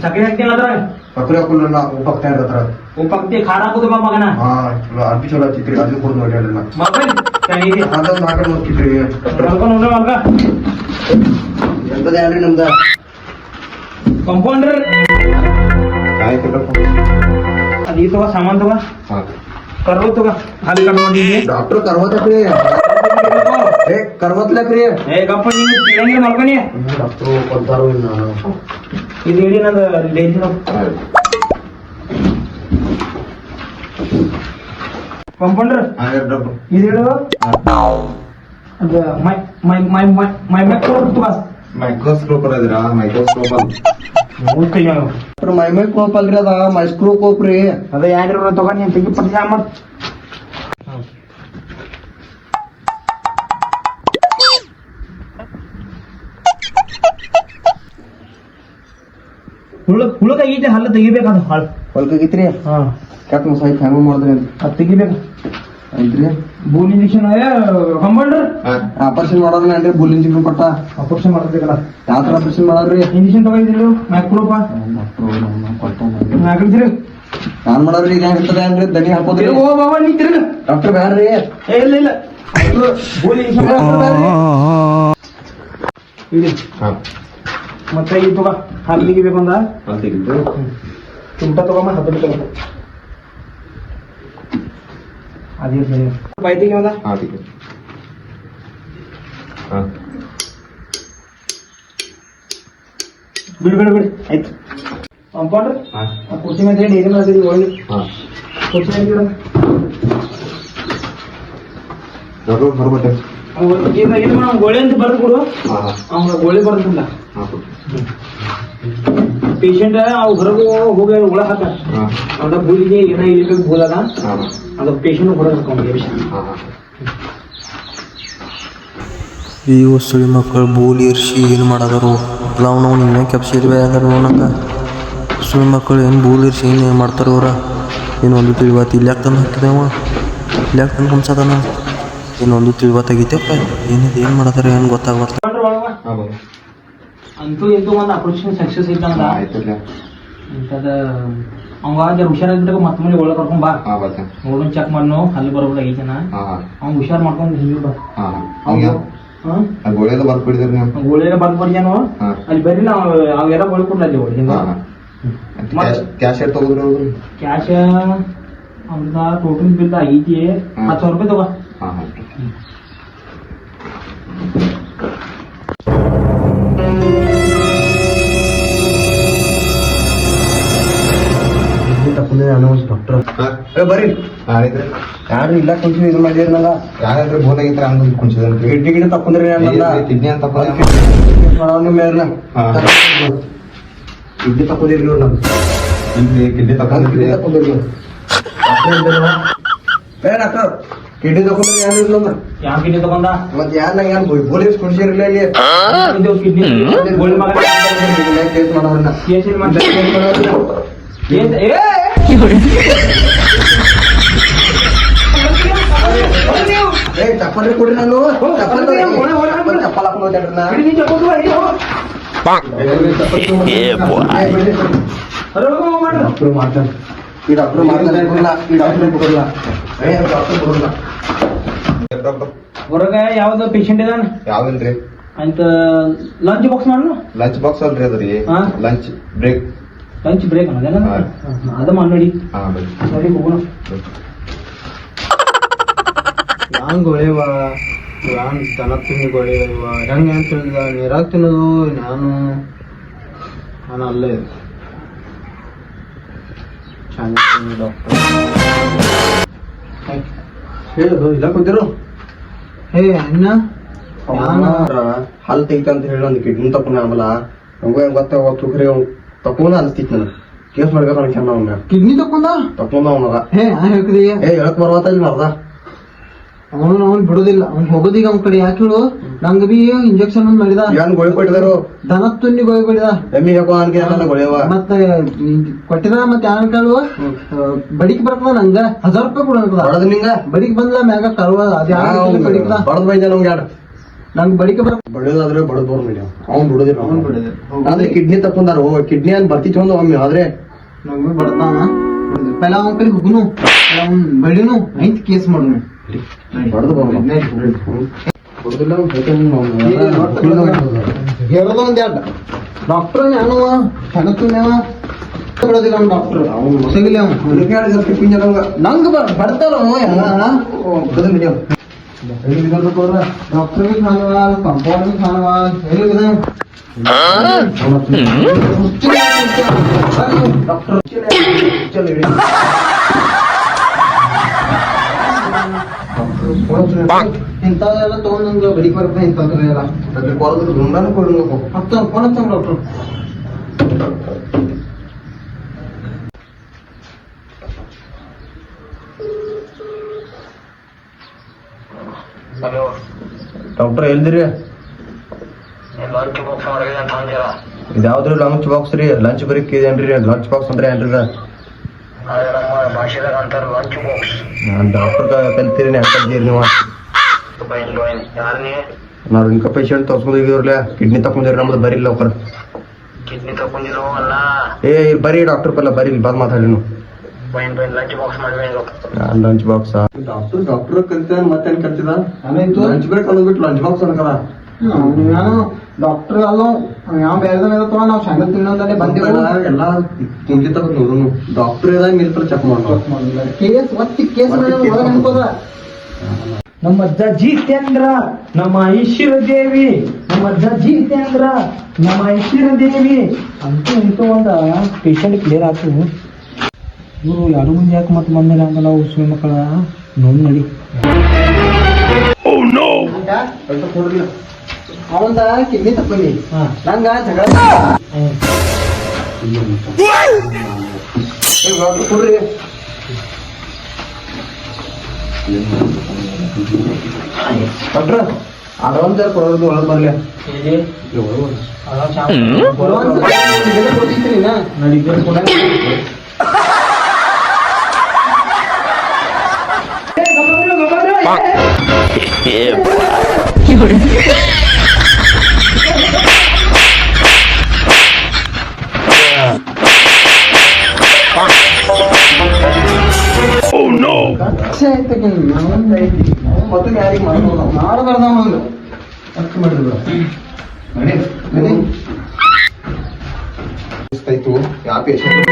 ಸಕ್ಕರೆ ಹಾಕ್ತೀನಿ ಅದ್ರ ಸಕ್ಕರೆ ಹಾಕಲ್ಲ ನಾ ಉಪ್ಪಕ್ಕೆ ಹತ್ರ ಉಪ್ಪಕ್ತಿ ಖಾರ ಹಾಕುದು ಬಾ ಮಗನ ಹಾ ಚಲೋ ಅರ್ಬಿ ಚಲೋ ಹಚ್ಚಿತ್ರಿ ಅದು ಕೊಡ್ ನೋಡಿ ಅಲ್ಲ ಮಗನ್ ಚೆನ್ನಾಗಿದೆ ಅದೊಂದು ನಾಲ್ಕು ಮುಗಿಸ್ತಿದ್ರಿ ಮಲ್ಕೊಂಡು ನೋಡ್ರಿ ಮಲ್ಕ ಎಂತದ ಯಾರ್ರಿ ನಮ್ದ ಕಂಪೌಂಡರ್ ಕಾಯಿ ಕೊಟ್ಟಪ್ಪ ಅದು ಈ ತಗೋ ಸಾಮಾನ್ ತಗೋ ಹಾ ಕರ್ವ ತಗೋ ಅಲ್ಲಿ ಕಟ್ಕೊಂಡಿದ್ದಿ ಡಾಕ್ಟರ್ ಕರ್ವತ್ರಿ ಏ ಕರ್ವತ್ಲಕ್ರಿ ಏ ಗಪ್ಪ ನೀನು ತಿಳಂಗಿಲ್ಲ ಮಲ್ಕೊನಿ ಡಾಕ್ಟ್ರು ಕೊಡ್ತಾರೋ ಇನ್ನ ಇದು ಇಡೀ ನಂದು ಡೈಲಿ ಕಂಪೌಂಡರ್? ಡಾಕ್ಟ್ರು. ಇದು ಇಡು ಅದು ಮೈ ಮೈ ಮೈ ಮೈ ಮೈ ಮೈ ತಗೋ ಮೈಕ್ರೋಸ್ಕೋಪ್ ಅದಿರಾ ಮೈಕ್ರೋಸ್ಕೋಪ್ ಅಂತ ಡಾಕ್ಟ್ರ್ ಮೈಮೈಕ್ರೋಪ್ ಅಲ್ರಿ ಅದ ಮೈಕ್ರೋಸ್ಕೋಪ್ ರೀ. ಅದ ಯಾರು ತಗೋ ನೀನು ತೆಗಿ ಪಟ್ಟಿ ಸಾಮಾನ್ ಹುಳು ಹಲ್ಲ ಹಲ್ಲು ತೆಗಿಬೇಕದು ಹಾಳು. ಹೊಲ್ಕಾಗಿತ್ರಿ ಹಾ. ಕೆಟ್ಟ ಮಸಾಯಿ ಹೆಂಗ ಮಾಡಿದ್ರಿ ಅಂತ? ಅದು ತೆಗಿಬೇಕು. ಐತ್ರಿ ಬೂಲ್ ಇಂಜೆಕ್ಷನ್ ಹಂಬಂಡ್ರ ಆಪರೇಷನ್ ಮಾಡೋದ್ರಿ ಅಂದ್ರೆ ಬುಲ್ ಇಂಜೆಕ್ಷನ್ ಕೊಟ್ಟ? ಆಪರೇಷನ್ ಮಾಡ್ಬೇಕಲ್ಲ ಯಾವ ಆಪರೇಷನ್ ಮಾಡೋದ್ರಿ? ಇಂಜೆಕ್ಷನ್ ತಗೊಂಡಿದ್ರು ಮ್ಯಾಕ್ರೋಪ ಹಾಕಿದ್ರಿ ನಾನ್ ಮಾಡೋದ್ರಿ ಈಗ ಹೆಂಗ್ ಏನ್ರಿ? ದನಿ ಹಾಕೋದ್ರಿ? ಓ ಬಾಬಾ ನೀ ತಿರುಗ. ಡಾಕ್ಟರ್ ಬ್ಯಾರ್ರಿ ಏ ಇಲ್ಲ ಇಲ್ಲ. ಬೂಲ್ ಇಂಜೆಕ್ಷನ್ ಇಡಿ ಮತ್ತೆ ಇದು ತಗೋ ಹಾಲು ತೆಗಿಬೇಕು ಅಂದ ತುಮಟ ತಗೊಂಬ ಹತ್ತು ತಗೋ ಅದೇ ಸರಿ ಬಾಯ್ ತೆಗಿ ಅಂದ ಬಿಡು ಬಿಡು ಬಿಡು ಆಯ್ತು ಕಂಪೌಂಡರ್ ಆ ಕುರ್ಚಿ ಮೇಲೆ ಡೈರಿ ಮಾಡ್ತೀವಿ ಒಳಗೆ ಕುರ್ಚಿ ಮೇಲೆ ಇಡು. ಡಾಕ್ಟರ್ ಬರ್ಬೋದೆ ಅವ್ನು ಈಗ ಇದು ಮಾಡು, ಅವ್ನ್ ಗೋಳಿ ಅಂತ ಬರ್ದು ಕೊಡು. ಅವ್ನ ಗೋಳಿ ಬರ್ದಿಲ್ಲ. ಪೇಷಂಟ್ ಅವು ಹೊರಗೆ ಹೋಗಿ ಒಳ ಹಾಕ ಅವ್ನ ಏನ ಇಳಿಬೇಕು ಬೂಲದ ಅದು ಪೇಷಂಟ್ ಹೊರಗೆ ಈ ಸುಳಿ ಮಕ್ಕಳು ಬೂಲ್ ಇರ್ಸಿ ಏನು ಮಾಡದರು. ನಾವು ನಾವು ಇನ್ನೇ ಕೆಪ್ಸಿರ್ಬೇ ಅಂದ್ರೆ ಸುಳಿ ಮಕ್ಕಳು ಏನು ಬೂಲ್ ಇರ್ಸಿ ಏನು ಮಾಡ್ತಾರ ಅವ್ರ. ಏನು ಒಂದು ತಿಳಿವತ್ತು ಇಲ್ಯಾಕ ತಂದು ಹಾಕಿದವ ಇಲ್ಯಾಕ ತಂದು ಕುಂಸದನ ಇನ್ನೊಂದು ತಿಳಿವತ್ತಾಗೈತಪ್ಪ ಏನಿದೆ ಏನು ಮಾಡತಾರ ಏನು ಗೊತ್ತಾಗ್ಬಾರ್ದು. ಅಂತೂ ಇಂತೂ ಒಂದು ಆಪರೇಷನ್ ಸಕ್ಸಸ್ ಐತಂದ ಅಂತದ ಅವಂಗ ಜರ ಹುಷಾರಾಗಿದ್ದಾಗ ಮತ್ತೆ ಮನೆ ಒಳಗೆ ಕರ್ಕೊಂಡ್ ಬಾ. ನೋಡೋಣ ಚೆಕ್ ಮಾಡ್ನು ಅಲ್ಲಿ ಬರೋಬ್ರ ಐತನ ಅವ್ನು ಹುಷಾರ್ ಮಾಡ್ಕೊಂಡು ಹಿಂಗೆ ಬಾ ಬರ್ಬಿಡಿದ್ರಿ ನೀವು? ಗೋಳಿಗೆ ಬಂದ್ ಬರ್ಜಾನು ಹಾ. ಅಲ್ಲಿ ಬರ್ರಿ ನಾವು ಅವೆಲ್ಲ ಗೋಳಿ ಕೊಡ್ಲ ಅಲ್ಲಿ ಒಳಗಿಂದ? ಕ್ಯಾಶ್ ಏಟ್ ತಗೋದ್ರಿ ಕ್ಯಾಶ್ ಅವ್ರದ ಟೋಟಲ್ ಬಿಲ್ ಐತಿ. ಹತ್ತು ಸಾವಿರ ರೂಪಾಯಿ ತಗೋ. ಯಾರು ಇಲ್ಲ ಕುಂಚಿ ಇದು ಮಾಡಿದ್ರಲ್ಲ ಯಾರಾದ್ರೂ ಬೋಲ್ ಆಗಿದ್ರೆ ಹಂಗ ಕುಂಚಿದ್ರಿ ಗಿಡ್ಡಿ ಗಿಡ ತಕೊಂಡ್ರಿ ಕಿಡ್ನಿ ಅಂತ ಮೇರ್ನ ಹಾ. ಕಿಡ್ನಿ ತಕೊಂಡಿರಿ ನಾವು ಕಿಡ್ನಿ ಕಿಡ್ನಿ ತಕೊಂಡಿರಿ ಏ ಡಾಕ್ಟರ್ ಕಿಡ್ನಿ ತಕೊಂಡ್ರಿ ಯಾರು ಇಲ್ಲ ಅಂದ್ರೆ ಯಾವ ಕಿಡ್ನಿ ತಗೊಂಡ ಮತ್ತೆ ಯಾರ ಏನ್ ಪೊಲೀಸ್ ಕುಣಿಸಿರ್ಲಿಲ್ಲ ಇಲ್ಲಿ ಇದು ಕಿಡ್ನಿ ಗೋಳಿ ಮಗ ಕೇಸ್ ಮಾಡೋರನ್ನ ಕೇಸ್ ಇಲ್ಲ ಮತ್ತೆ ಕೇಸ್ ಮಾಡೋದು. ಕೇಸ್ ಏ ಏ ಚಪ್ಪಲ್ ಕೊಡ್ರಿ ನಾನು ಚಪ್ಪಲ್ ಹೊಡೆ, ಹೊಡೆ, ಹೊಡೆ, ಹೊಡೆ. ಚಪ್ಪಲ್ ಹಾಕೊಂಡು ಹೋಗ್ಯಾಡ್ರಿ ನಾ. ಕಿಡ್ನಿ ತಗೊಂಡು ಬಾ, ಇದು. ಏ, ಬಿಡ್ರಿ. ಅರೆ ಹೋಗು, ಹೋಗು, ಮಾಡು. ಡಾಕ್ಟ್ರು ಮಾಡ್ತಾನೆ ಈ ಡಾಕ್ಟ್ರು ಮಾಡ್ತಾನೆ ಕೊಡಲ್ಲ ಈ ಡಾಕ್ಟ್ರು ಕೊಡಲ್ಲ ಏ ಡಾಕ್ಟ್ರು ಕೊಡಲ್ಲ ಹೊರಗ ಯಾವ್ದು ಪೇಷಂಟ್ ಇದಾನ ಯಾವಿಲ್ರಿ ಅಂತ ಲಂಚ್ ಬಾಕ್ಸ್ ಮಾಡು ಲಂಚ್ ಬಾಕ್ಸ್ ಅಲ್ರಿ ಅದ್ರಿ ಹಾ. ಲಂಚ್ ಬ್ರೇಕ್ ಲಂಚ್ ಬ್ರೇಕ್ ಅನ್ನೋದೇನ ಹಾ. ಅದ ಮಾಡಿ ಹಾ ಬರ್ರಿ. ಸರಿ ಹೋಗೋಣ ಹಂಗ ಹೊಳೆವ ನಾನು ದನ ತಿಂಡಿ ಹೊಳೆವ ಹೆಂಗ ಅಂತ ಹೇಳಿದ ನೀರಾಗ ತಿನ್ನೋದು ನಾನು ನಾನು ಅಲ್ಲೇ ಚೆನ್ನಾಗಿ ಡಾಕ್ಟರ್ ಹೇಳುದು ಇಲ್ಲ ಕುಂತಿರು. ಹೇ ಅಣ್ಣ. ಹಲ್ ತೆಗಿತ ಅಂತ ಹೇಳಿ ಒಂದು ಕಿಡ್ನಿ ತಕೊಂಡ ಆಮಲ. ನಂಗೂ ಹೆಂಗ್ ಗೊತ್ತ ತುಕ್ರಿ ತಕೊಂಡ ಅನಿಸ್ತಿತ್ತು ನನಗೆ. ಕೇಸ್ ಮಾಡ್ಬೇಕು ಅನ್ಕೊಂಡ ಅವ್ನ. ಕಿಡ್ನಿ ತಕೊಂಡ ತಕೊಂಡ ಅವನಗ ಹೇ ಹೇಳ್ಕದಿ ಏ ಹೇಳಕ್ ಬರ್ವತ್ತ ಇಲ್ಲಿ ಮರ್ದ? ಅವನು ಅವ್ನು ಬಿಡುದಿಲ್ಲ. ಅವ್ನು ಹೋಗೋದೀಗ ಅವ್ನ ಕಡೆ. ಯಾಕೆ ಹೇಳು? ನಂಗ ಬಿ ಇಂಜೆಕ್ಷನ್ ಒಂದ್ ಮಾಡಿದ. ಏನ್ ಗೋಳಿ ಕೊಟ್ಟಿದಾರು? ದನ ತುನ್ನಿ ಬಿಡಿದ ಎಮ್ಮಿ ಹಾಕೋ ಅನ್ಕೆ ಮತ್ತೆ ಕೊಟ್ಟಿದ ಮತ್ತೆ ಯಾನ್ ಕೇಳುವ ಬಡಿಕ್ ಬರ್ತದ ನಂಗ. ಹಜಾರ್ ರೂಪಾಯಿ ಕೊಡ ಅನ್ಕದ ನಿಂಗ? ಬಡಿಕ್ ಬಂದ್ಲ ಮ್ಯಾಗ ಕರುವ ಅದ. ಬಡಿಕದ ಬಡದ್ ಬೈದ ನಮ್ಗೆ ಯಾರು ನಂಗ್ ಬಡಿಕ ಬರ ಬಡದಾದ್ರೆ ಬಡದ್ ಬೋರ್ ಮೀಡಿಯಂ. ಅವ್ನ್ ಬಿಡುದಿಲ್ಲ ಅವ್ನ್. ಬಿಡುದಿಲ್ಲ. ಆದ್ರೆ ಕಿಡ್ನಿ ತಕೊಂಡಾರು ಕಿಡ್ನಿ ಅನ್ ಬರ್ತಿ ಒಂದು ಒಮ್ಮೆ ಆದ್ರೆ? ನಂಗೂ ಬಡತಾನ. ಪೆಲ ಅವನ ಕಡೆ ಹೋಗುನು ಅವ್ನ್ ಬಡಿನು. ಐತ್ ಕೇಸ್ ಮಾಡುನು. ಹೇಳೋದೊಂದ್ ಎರಡು ಡಾಕ್ಟರ್ ಏನವ ಹೆಣತನೇವ ಬಿಡೋದಿಲ್ಲ ಅವ್ನು ಡಾಕ್ಟರ್ ಅವ್ನು ಹೊಸಗಿಲ್ಲ ಅವ್ನು. ಟಿಫಿನ್ ನಂಗೆ ಬರ್ ಬರ್ತಾರ ಎಲ್ಲ. ಬದಲು ಬಿಡಿ ಡಾಕ್ಟರ್ ಭೀ ಖಾನವಾಲ್ ಕಂಪೌಂಡ್ ಭೀ ಖಾನವಾಲ್ ಹೇಳಿದ ಡಾಕ್ಟರ್ ಇಂಥವೆಲ್ಲ ಎಲ್ಲ. ಡಾಕ್ಟರ್ ಎಲ್ದಿರಿ ಇದ್ಯಾವ್ದ್ರಿ ಲಂಚ್ ಬಾಕ್ಸ್ ರೀ? ಲಂಚ್ ಬರೀಕ್ ಏನ್ರಿ? ಲಂಚ್ ಬಾಕ್ಸ್ ಅಂದ್ರೆ ಏನ್ರಿ? ನಾನು ಡಾಕ್ಟರ್ ಕಲ್ತೀರಿ ಕಲ್ತೀರಿ ನೀವು. ನಾವು ಇಂಕ ಪೇಷಂಟ್ ತೋರ್ಸ್ಕೊಂಡ್ ಹೋಗಿದ್ರಲ್ಲ ಕಿಡ್ನಿ ತಕೊಂಡಿರಿ ನಮ್ದು ಬರೀ ಲೋಕರ್ ಕಿಡ್ನಿ ತಗೊಂಡಿರೋ ಅಲ್ಲ? ಏ ಇಲ್ಲಿ ಬರೀ ಡಾಕ್ಟರ್ ಪಲ್ಲ ಬರೀ ಇಲ್ಲಿ ಬಂದ್ ಮಾತಾಡಿ ನೀವು ಲಂಚ್ ಬಾಕ್ಸ್ ಮಾಡಿ ಲಂಚ್ ಬಾಕ್ಸ್ ಡಾಕ್ಟರ್ ಡಾಕ್ಟರ್ ಕಲ್ತಿದ ಮತ್ತೇನ್ ಕಲ್ತಿದ ಆಮೇಲೆ ಲಂಚ್ ಬ್ರೇಕ್ ಅನ್ನೋದ್ಬಿಟ್ಟು ಲಂಚ್ ಬಾಕ್ಸ್ ಅನ್ಕದ ನಾನು ಡಾಕ್ಟರ್ ಅಲ್ಲ ಯಾವ ಬೇರೆ ಇರ್ತಾವ ನಾವು ಸಂಗತಿ ತಿನ್ನೋದಲ್ಲೇ ಬಂದಿಲ್ಲ ಎಲ್ಲ ತಿಂದಿತ್ತ ನೋಡುನು ಡಾಕ್ಟರ್ ಇದಾಗ ಚೆಕ್ ಮಾಡೋ ಕೇಸ್ ಒತ್ತಿ ಕೇಸ್ ಅನ್ಕೋದ ನಮ್ಮ ಅಜ್ಜ ಜಿತೇಂದ್ರ ನಮ್ಮ ಐಶ್ವರ ದೇವಿ ನಮ್ಮ ಅಜ್ಜ ಜಿತೇಂದ್ರ ನಮ್ಮ ಐಶ್ವರ ದೇವಿ. ಅಂತೂ ಇಂತೂ ಒಂದ ಪೇಷಂಟ್ ಕ್ಲಿಯರ್ ಆಯ್ತು ಇವರು ಎರಡು ಮಂದಿ ಯಾಕೆ ಮತ್ತೆ ಬಂದಿಲ್ಲ ಅಂತ ನಾವು ಸುಳ್ಳು ಮಕ್ಕಳ? ನೋಡಿ ನಡಿ. ಅವಂದ ಕಿಡ್ನಿ ತಕೊಂಡಿ ಹಾ ನಂಗ ಜಗಳ ಕೊಡ್ರಿ ಡಾಕ್ಟ್ರ ಅಡ್ವಾನ್ಸ್ ಯಾರು ಕೊಡೋದು ಒಳಗೆ ಬರ್ಲಿ ಕೊಟ್ಟಿದ್ರಿ ನಾ ನಡಿ ಕೂಡ ಕಚ್ಚೆ ಮತ್ತೆ ಯಾರಿಗೆ ಮಾಡ್ಬೋದು ನಾವು ಮಾಡಬಾರ್ದ ಒಂದು ಅಷ್ಟು ಮಾಡಿದ್ರು ನಡಿ ನಡಿ ಆಯ್ತು ಯಾವ ಪೇಷಂಟ್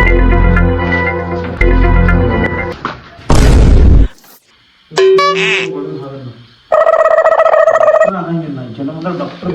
ಜನ ಡಾಕ್ಟರ್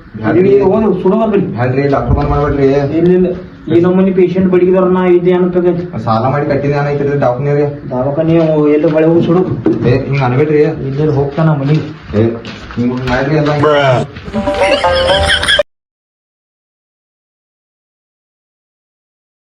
ಹೇಳ್ರಿ ಡಾಕ್ಟರ್ ಬಂದ್ ಮಾಡ್ಬೇಡ್ರಿ. ಇಲ್ಲ ಈ ನಮ್ಮನಿ ಪೇಷಂಟ್ ಬಡಿಗಿದಾರ ನಾ ಇದೆ ಅನ್ಬೇಕಾಗೈತಿ ಸಾಲ ಮಾಡಿ ಕಟ್ಟಿದ ಏನೈತ್ರಿ ದವಾಖಾನೆ ದವಾಖಾನಿ ಎಲ್ಲ ಬಳೆ ಹೋಗಿ ಸುಡು. ಏ ಹಿಂಗ ಅನ್ಬೇಡ್ರಿ. ಇಲ್ಲಿ ಹೋಗ್ತಾನ ಮನಿ ಏ ಹಿಂಗ್ ಮಾಡ್ರಿ ಎಲ್ಲ.